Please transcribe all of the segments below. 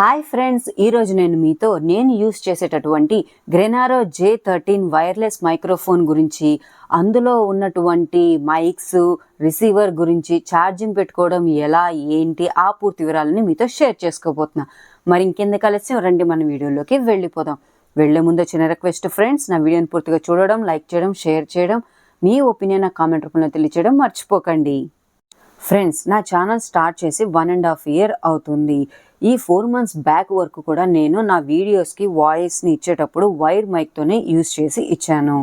Hi friends ఈరోజు నేను మీతో నేను యూస్ చేసేటటువంటి గ్రెనారో జే థర్టీన్ వైర్లెస్ మైక్రోఫోన్ గురించి అందులో ఉన్నటువంటి మైక్స్ రిసీవర్ గురించి ఛార్జింగ్ పెట్టుకోవడం ఎలా ఏంటి ఆ పూర్తి వివరాలని మీతో షేర్ చేసుకోబోతున్నా. మరి ఇంకెందుకు కలిసి రండి మన వీడియోలోకి వెళ్ళిపోదాం. వెళ్ళే ముందు చిన్న రిక్వెస్ట్ ఫ్రెండ్స్ నా వీడియోని పూర్తిగా చూడడం లైక్ చేయడం షేర్ చేయడం మీ ఒపీనియన్ నా కామెంట్ రూపంలో తెలియచేయడం మర్చిపోకండి. ఫ్రెండ్స్ నా ఛానల్ స్టార్ట్ చేసి వన్ అండ్ హాఫ్ ఇయర్ అవుతుంది. ఈ ఫోర్ మంత్స్ బ్యాక్ వరకు కూడా నేను నా వీడియోస్కి వాయిస్ని ఇచ్చేటప్పుడు వైర్ మైక్తోనే యూస్ చేసి ఇచ్చాను.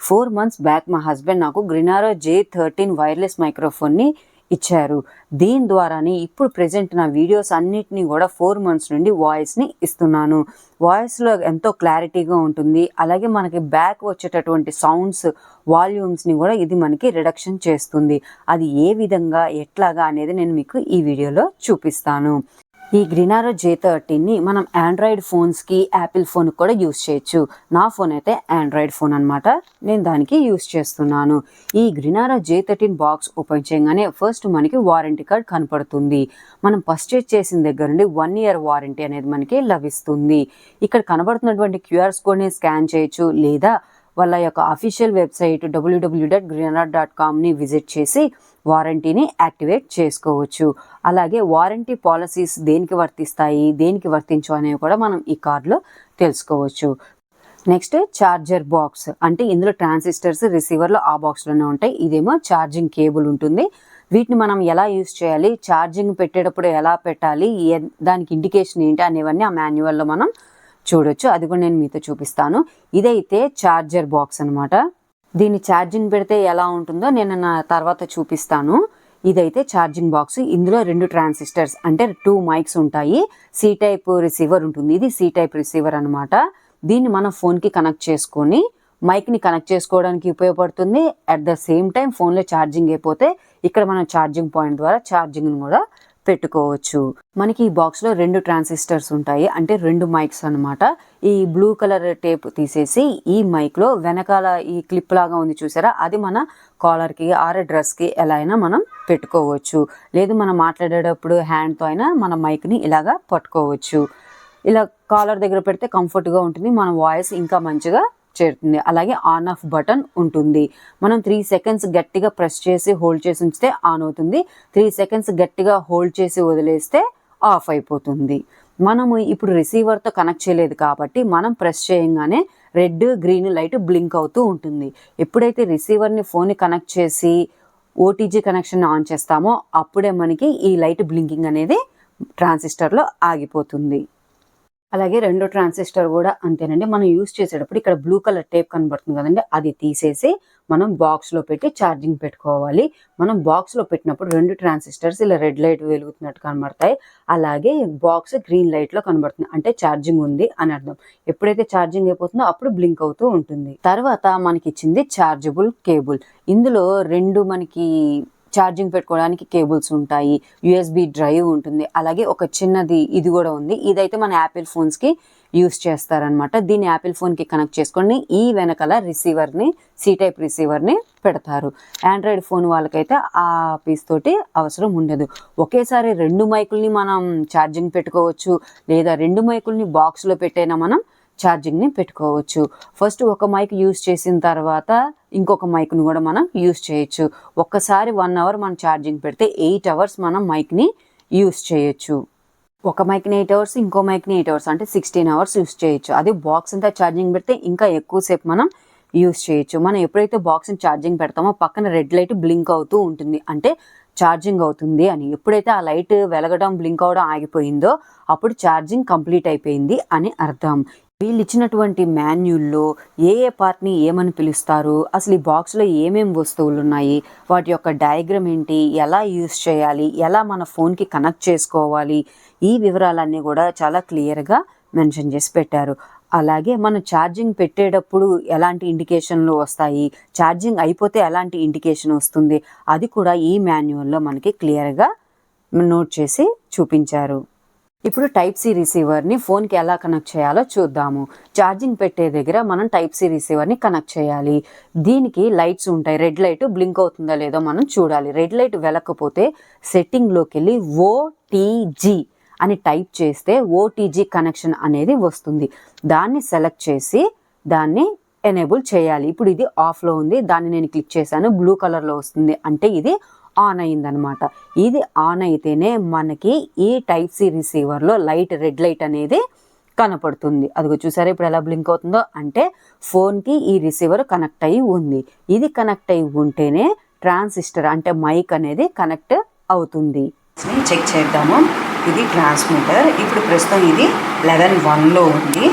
ఫోర్ మంత్స్ బ్యాక్ మా హస్బెండ్ నాకు గ్రినారో జే థర్టీన్ వైర్లెస్ మైక్రోఫోన్ని ఇచ్చారు. దీని ద్వారానే ఇప్పుడు ప్రజెంట్ నా వీడియోస్ అన్నిటినీ కూడా ఫోర్ మంత్స్ నుండి వాయిస్ని ఇస్తున్నాను. వాయిస్లో ఎంతో క్లారిటీగా ఉంటుంది. అలాగే మనకి బ్యాక్ వచ్చేటటువంటి సౌండ్స్ వాల్యూమ్స్ని కూడా ఇది మనకి రిడక్షన్ చేస్తుంది. అది ఏ విధంగా ఎట్లాగా అనేది నేను మీకు ఈ వీడియోలో చూపిస్తాను. ఈ గ్రినారో జే థర్టీన్ని మనం ఆండ్రాయిడ్ ఫోన్స్కి యాపిల్ ఫోన్కి కూడా యూస్ చేయొచ్చు. నా ఫోన్ అయితే ఆండ్రాయిడ్ ఫోన్ అనమాట నేను దానికి యూస్ చేస్తున్నాను. ఈ గ్రినారో జే థర్టీన్ బాక్స్ ఓపెన్ చేయగానే ఫస్ట్ మనకి వారంటీ కార్డ్ కనపడుతుంది. మనం పర్చేజ్ చేసిన దగ్గర నుండి వన్ ఇయర్ వారంటీ అనేది మనకి లభిస్తుంది. ఇక్కడ కనబడుతున్నటువంటి క్యూఆర్స్ కోడ్ని స్కాన్ చేయొచ్చు లేదా వాళ్ళ యొక్క అఫీషియల్ వెబ్సైట్ డబ్ల్యూడబ్ల్యూ డాట్ గ్రీనర్ డాట్ కామ్ని విజిట్ చేసి వారంటీని యాక్టివేట్ చేసుకోవచ్చు. అలాగే వారంటీ పాలసీస్ దేనికి వర్తిస్తాయి దేనికి వర్తించు అనేవి కూడా మనం ఈ కార్డులో తెలుసుకోవచ్చు. నెక్స్ట్ ఛార్జర్ బాక్స్ అంటే ఇందులో ట్రాన్సిస్టర్స్ రిసీవర్లు ఆ బాక్స్లోనే ఉంటాయి. ఇదేమో ఛార్జింగ్ కేబుల్ ఉంటుంది. వీటిని మనం ఎలా యూస్ చేయాలి? ఛార్జింగ్ పెట్టేటప్పుడు ఎలా పెట్టాలి? దానికి ఇండికేషన్ ఏంటి? అనేవన్నీ ఆ మాన్యువల్లో మనం చూడొచ్చు. అది కూడా నేను మీతో చూపిస్తాను. ఇదైతే ఛార్జర్ బాక్స్ అనమాట దీన్ని ఛార్జింగ్ పెడితే ఎలా ఉంటుందో నేను నా తర్వాత చూపిస్తాను. ఇదైతే ఛార్జింగ్ బాక్స్. ఇందులో రెండు ట్రాన్సిస్టర్స్ అంటే టూ మైక్స్ ఉంటాయి. సి టైప్ రిసీవర్ ఉంటుంది. ఇది సి టైప్ రిసీవర్ అనమాట దీన్ని మనం ఫోన్కి కనెక్ట్ చేసుకొని మైక్ని కనెక్ట్ చేసుకోవడానికి ఉపయోగపడుతుంది. అట్ ద సేమ్ టైం ఫోన్లో ఛార్జింగ్ అయిపోతే ఇక్కడ మనం ఛార్జింగ్ పాయింట్ ద్వారా ఛార్జింగ్ని కూడా పెట్టుకోవచ్చు. మనకి ఈ బాక్స్లో రెండు ట్రాన్సిస్టర్స్ ఉంటాయి. అంటే రెండు మైక్స్ అన్నమాట. ఈ బ్లూ కలర్ టేప్ తీసేసి ఈ మైక్లో వెనకాల ఈ క్లిప్ లాగా ఉంది చూసారా? అది మన కాలర్కి ఆర్ డ్రెస్కి ఎలా అయినా మనం పెట్టుకోవచ్చు. లేదు మనం మాట్లాడేటప్పుడు హ్యాండ్తో అయినా మన మైక్ని ఇలాగా పట్టుకోవచ్చు. ఇలా కాలర్ దగ్గర పెడితే కంఫర్ట్గా ఉంటుంది. మన వాయిస్ ఇంకా మంచిగా చేరుతుంది. అలాగే ఆన్ ఆఫ్ బటన్ ఉంటుంది. మనం త్రీ సెకండ్స్ గట్టిగా ప్రెస్ చేసి హోల్డ్ చేసి ఉంచితే ఆన్ అవుతుంది. త్రీ సెకండ్స్ గట్టిగా హోల్డ్ చేసి వదిలేస్తే ఆఫ్ అయిపోతుంది. మనము ఇప్పుడు రిసీవర్తో కనెక్ట్ చేయలేదు కాబట్టి మనం ప్రెస్ చేయంగానే రెడ్ గ్రీన్ లైట్ బ్లింక్ అవుతూ ఉంటుంది. ఎప్పుడైతే రిసీవర్ని ఫోన్ని కనెక్ట్ చేసి ఓటీజీ కనెక్షన్ ఆన్ చేస్తామో అప్పుడే మనకి ఈ లైట్ బ్లింకింగ్ అనేది ట్రాన్సిస్టర్లో ఆగిపోతుంది. అలాగే రెండో ట్రాన్సిస్టర్ కూడా అంతేనండి. మనం యూస్ చేసేటప్పుడు ఇక్కడ బ్లూ కలర్ టేప్ కనబడుతుంది కదండి. అది తీసేసి మనం బాక్స్లో పెట్టి ఛార్జింగ్ పెట్టుకోవాలి. మనం బాక్స్లో పెట్టినప్పుడు రెండు ట్రాన్సిస్టర్స్ ఇలా రెడ్ లైట్ వెలుగుతున్నట్టు కనబడతాయి. అలాగే బాక్స్ గ్రీన్ లైట్లో కనబడుతుంది. అంటే ఛార్జింగ్ ఉంది అని అర్థం. ఎప్పుడైతే ఛార్జింగ్ అయిపోతుందో అప్పుడు బ్లింక్ అవుతూ ఉంటుంది. తర్వాత మనకి ఇచ్చింది ఛార్జబుల్ కేబుల్ ఇందులో రెండు మనకి ఛార్జింగ్ పెట్టుకోవడానికి కేబుల్స్ ఉంటాయి యూఎస్బి డ్రైవ్ ఉంటుంది. అలాగే ఒక చిన్నది ఇది కూడా ఉంది. ఇదైతే మన యాపిల్ ఫోన్స్కి యూస్ చేస్తారనమాట దీన్ని యాపిల్ ఫోన్కి కనెక్ట్ చేసుకొని ఈ వెనకాల రిసీవర్ని సీ టైప్ రిసీవర్ని పెడతారు. ఆండ్రాయిడ్ ఫోన్ వాళ్ళకైతే ఆ పీస్ తోటి అవసరం ఉండదు. ఒకేసారి రెండు మైకుల్ని మనం ఛార్జింగ్ పెట్టుకోవచ్చు లేదా రెండు మైకుల్ని బాక్స్లో పెట్టైనా మనం ఛార్జింగ్ని పెట్టుకోవచ్చు. ఫస్ట్ ఒక మైక్ యూస్ చేసిన తర్వాత ఇంకొక మైక్ని కూడా మనం యూస్ చేయొచ్చు. ఒక్కసారి వన్ అవర్ మనం ఛార్జింగ్ పెడితే ఎయిట్ అవర్స్ మనం మైక్ని యూస్ చేయొచ్చు. ఒక మైక్ని ఎయిట్ అవర్స్ ఇంకో మైక్ని ఎయిట్ అవర్స్ అంటే సిక్స్టీన్ అవర్స్ యూస్ చేయొచ్చు. అదే బాక్స్ అంతా ఛార్జింగ్ పెడితే ఇంకా ఎక్కువసేపు మనం యూస్ చేయొచ్చు. మనం ఎప్పుడైతే బాక్స్ని ఛార్జింగ్ పెడతామో పక్కన రెడ్ లైట్ బ్లింక్ అవుతూ ఉంటుంది. అంటే ఛార్జింగ్ అవుతుంది అని. ఎప్పుడైతే ఆ లైట్ వెలగడం బ్లింక్ అవడం ఆగిపోయిందో అప్పుడు ఛార్జింగ్ కంప్లీట్ అయిపోయింది అని అర్థం. వీళ్ళు ఇచ్చినటువంటి మాన్యుల్లో ఏ ఏ పార్ట్ని ఏమని పిలుస్తారు? అసలు ఈ బాక్స్లో ఏమేమి వస్తువులు ఉన్నాయి? వాటి యొక్క డయాగ్రమ్ ఏంటి? ఎలా యూస్ చేయాలి? ఎలా మన ఫోన్కి కనెక్ట్ చేసుకోవాలి? ఈ వివరాలన్నీ కూడా చాలా క్లియర్గా మెన్షన్ చేసి పెట్టారు. అలాగే మనం ఛార్జింగ్ పెట్టేటప్పుడు ఎలాంటి ఇండికేషన్లు వస్తాయి? ఛార్జింగ్ అయిపోతే ఎలాంటి ఇండికేషన్ వస్తుంది? అది కూడా ఈ మాన్యువల్లో మనకి క్లియర్గా నోట్ చేసి చూపించారు. ఇప్పుడు టైప్ సి రిసీవర్ని ఫోన్కి ఎలా కనెక్ట్ చేయాలో చూద్దాము. ఛార్జింగ్ పెట్టే దగ్గర మనం టైప్ సి రిసీవర్ని కనెక్ట్ చేయాలి. దీనికి లైట్స్ ఉంటాయి. రెడ్ లైట్ బ్లింక్ అవుతుందో లేదో మనం చూడాలి. రెడ్ లైట్ వెళ్ళకపోతే సెట్టింగ్లోకి వెళ్ళి ఓటీజీ అని టైప్ చేస్తే ఓటీజీ కనెక్షన్ అనేది వస్తుంది. దాన్ని సెలెక్ట్ చేసి దాన్ని ఎనేబుల్ చేయాలి. ఇప్పుడు ఇది ఆఫ్లో ఉంది. దాన్ని నేను క్లిక్ చేశాను. బ్లూ కలర్లో వస్తుంది అంటే ఇది ఆన్ అయిందనమాట ఇది ఆన్ అయితేనే మనకి ఈ టైప్ సి రిసీవర్లో లైట్ రెడ్ లైట్ అనేది కనపడుతుంది. అదిగో చూసారా ఇప్పుడు ఎలా బ్లింక్ అవుతుందో? అంటే ఫోన్కి ఈ రిసీవర్ కనెక్ట్ అయ్యి ఉంది. ఇది కనెక్ట్ అయ్యి ఉంటేనే ట్రాన్సిస్టర్ అంటే మైక్ అనేది కనెక్ట్ అవుతుంది. చెక్ చేద్దాము. ఇది ట్రాన్స్మిటర్ ఇప్పుడు ప్రస్తుతం ఇది లెవెన్ వన్లో ఉంది.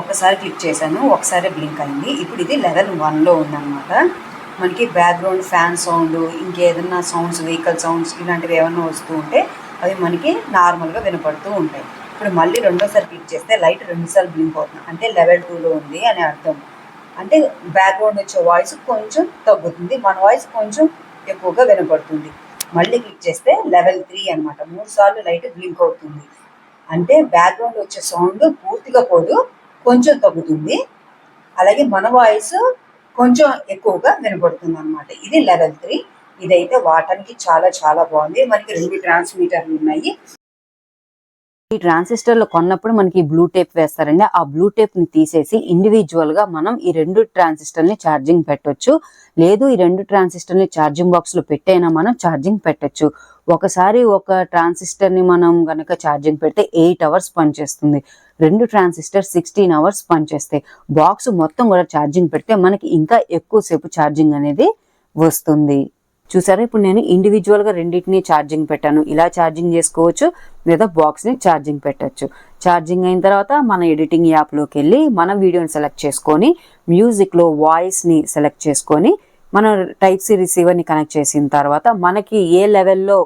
ఒకసారి క్లిక్ చేశాను ఒకసారి బ్లింక్ అయింది. ఇప్పుడు ఇది లెవెల్ వన్లో ఉందన్నమాట. మనకి బ్యాక్గ్రౌండ్ ఫ్యాన్ సౌండ్ ఇంకేదన్నా సౌండ్స్ వెహికల్ సౌండ్స్ ఇలాంటివి ఏమన్నా వస్తూ ఉంటే అవి మనకి నార్మల్గా వినపడుతూ ఉంటాయి. ఇప్పుడు మళ్ళీ రెండోసారి క్లిక్ చేస్తే లైట్ రెండుసార్లు బ్లింక్ అవుతుంది. అంటే లెవెల్ టూలో ఉంది అని అర్థం. అంటే బ్యాక్గ్రౌండ్ వచ్చే వాయిస్ కొంచెం తగ్గుతుంది. మన వాయిస్ కొంచెం ఎక్కువగా వినపడుతుంది. మళ్ళీ క్లిక్ చేస్తే లెవెల్ త్రీ అనమాట మూడు సార్లు లైట్ బ్లింక్ అవుతుంది. అంటే బ్యాక్గ్రౌండ్ వచ్చే సౌండ్ పూర్తిగా పోదు కొంచెం తగ్గుతుంది. అలాగే మన వాయిస్ కొంచెం ఎక్కువగా వినపడుతుంది అనమాట ఇది లెవెల్ త్రీ ఇదైతే వాటానికి చాలా చాలా బాగుంది. మనకి రెండు ట్రాన్స్మీటర్లు ఉన్నాయి. ఈ ట్రాన్సిస్టర్లు కొన్నప్పుడు మనకి బ్లూ టేప్ వేస్తారండి. ఆ బ్లూ టేప్ని తీసేసి ఇండివిజువల్గా మనం ఈ రెండు ట్రాన్సిస్టర్ని ఛార్జింగ్ పెట్టొచ్చు. లేదు ఈ రెండు ట్రాన్సిస్టర్ని ఛార్జింగ్ బాక్స్లో పెట్టైనా మనం ఛార్జింగ్ పెట్టొచ్చు. ఒకసారి ఒక ట్రాన్సిస్టర్ని మనం గనక ఛార్జింగ్ పెడితే ఎయిట్ అవర్స్ పనిచేస్తుంది. రెండు ట్రాన్సిస్టర్ సిక్స్టీన్ అవర్స్ పనిచేస్తాయి. బాక్స్ మొత్తం కూడా ఛార్జింగ్ పెడితే మనకి ఇంకా ఎక్కువసేపు ఛార్జింగ్ అనేది వస్తుంది. చూసారా? ఇప్పుడు నేను ఇండివిజువల్గా రెండింటిని ఛార్జింగ్ పెట్టాను. ఇలా ఛార్జింగ్ చేసుకోవచ్చు లేదా బాక్స్ని ఛార్జింగ్ పెట్టచ్చు. ఛార్జింగ్ అయిన తర్వాత మన ఎడిటింగ్ యాప్లోకి వెళ్ళి మన వీడియోని సెలెక్ట్ చేసుకొని మ్యూజిక్లో వాయిస్ని సెలెక్ట్ చేసుకొని మనం టైప్ సి రిసీవర్ని కనెక్ట్ చేసిన తర్వాత మనకి ఏ లెవెల్లో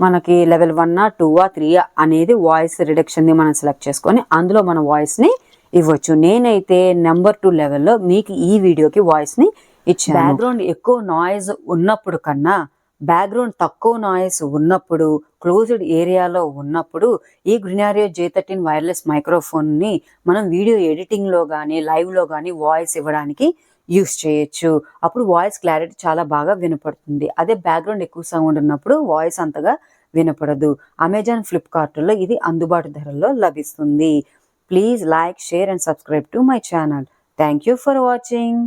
మనకి లెవెల్ వన్ టూ త్రీ అనేది వాయిస్ రిడక్షన్ని మనం సెలెక్ట్ చేసుకొని అందులో మన వాయిస్ని ఇవ్వచ్చు. నేనైతే నెంబర్ టూ లెవెల్లో మీకు ఈ వీడియోకి వాయిస్ని ఇచ్చాను. బ్యాక్గ్రౌండ్ ఎక్కువ నాయిస్ ఉన్నప్పుడు కన్నా బ్యాక్గ్రౌండ్ తక్కువ నాయిస్ ఉన్నప్పుడు క్లోజ్డ్ ఏరియాలో ఉన్నప్పుడు ఈ గ్రినారియో జే థర్టీన్ వైర్లెస్ మైక్రోఫోన్ని మనం వీడియో ఎడిటింగ్లో కానీ లైవ్లో కానీ వాయిస్ ఇవ్వడానికి యూస్ చేయొచ్చు. అప్పుడు వాయిస్ క్లారిటీ చాలా బాగా వినపడుతుంది. అదే బ్యాక్గ్రౌండ్ ఎక్కువ సౌండ్ ఉన్నప్పుడు వాయిస్ అంతగా వినపడదు. అమెజాన్ ఫ్లిప్కార్ట్లో ఇది అందుబాటు ధరల్లో లభిస్తుంది. Please like share and subscribe to my channel thank you for watching